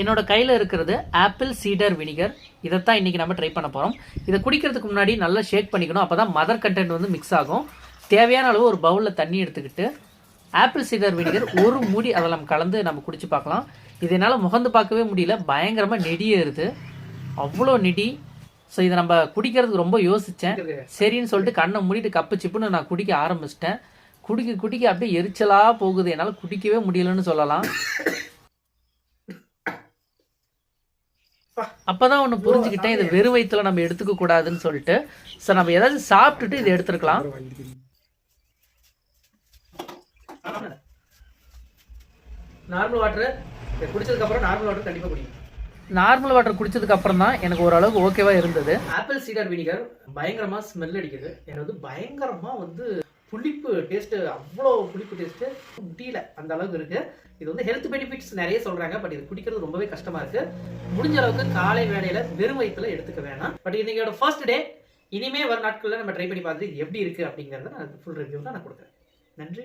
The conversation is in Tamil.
என்னோட கையில் இருக்கிறது ஆப்பிள் சீடர் வினிகர் இதைத்தான் இன்னைக்கு நம்ம ட்ரை பண்ண போகிறோம் இதை குடிக்கிறதுக்கு முன்னாடி நல்லா ஷேக் பண்ணிக்கணும். அப்போ தான் மதர் கண்டென்ட் வந்து மிக்ஸ் ஆகும். தேவையான அளவு ஒரு பவுலில் தண்ணி எடுத்துக்கிட்டு ஆப்பிள் சீடர் வினிகர் ஒரு மூடி அதில் நம்ம கலந்து நம்ம குடிச்சு பார்க்கலாம். இது என்னால் முகந்து பார்க்கவே முடியல. பயங்கரமாக நெடியேறுது அவ்வளோ நெடி. ஸோ இதை நம்ம குடிக்கிறதுக்கு ரொம்ப யோசித்தேன் சரின்னு சொல்லிட்டு கண்ணை மூடிட்டு கப்பு சிப்புன்னு நான் குடிக்க ஆரம்பிச்சிட்டேன். குடிக்க குடிக்க அப்படியே எரிச்சலாக போகுது. என்னால் குடிக்கவே முடியலன்னு சொல்லலாம். அப்பதான் ஒன்று புரிஞ்சுக்கிட்டேன். இது வெறும் வயிற்றுல நம்ம எடுத்துக்க கூடாதுன்னு சொல்லிட்டு. ஸோ நம்ம ஏதாவது சாப்பிட்டுட்டு இதை எடுத்துருக்கலாம். நார்மல் வாட்டர் குடிச்சதுக்கு அப்புறம் நார்மல் வாட்டர் கண்டிப்பா குடிக்கும் நார்மல் வாட்டர் குடிச்சதுக்கு அப்புறம் தான் எனக்கு ஓரளவுக்கு ஓகேவா இருந்தது. ஆப்பிள் சீடர் வினிகர் பயங்கரமா ஸ்மெல் அடிக்குது. எனக்கு வந்து பயங்கரமா வந்து புளிப்பு டேஸ்ட் அவ்வளோ புளிப்பு டேஸ்ட்டு முடியல அந்த அளவுக்கு இருக்கு. இது வந்து ஹெல்த் பெனிஃபிட்ஸ் நிறைய சொல்றாங்க பட் இது குடிக்கிறது ரொம்பவே கஷ்டமா இருக்கு. முடிஞ்ச அளவுக்கு காலை வேலையில் வெறும் வயிற்றுல எடுத்துக்க வேணாம். பட் இன்னைக்கோட ஃபர்ஸ்ட் டே இனிமே வர நாட்களில் நம்ம ட்ரை பண்ணி பார்த்துட்டு எப்படி இருக்கு அப்படிங்கறத நான் ஃபுல் ரிவ்யூ தான் நான் கொடுக்குறேன். நன்றி.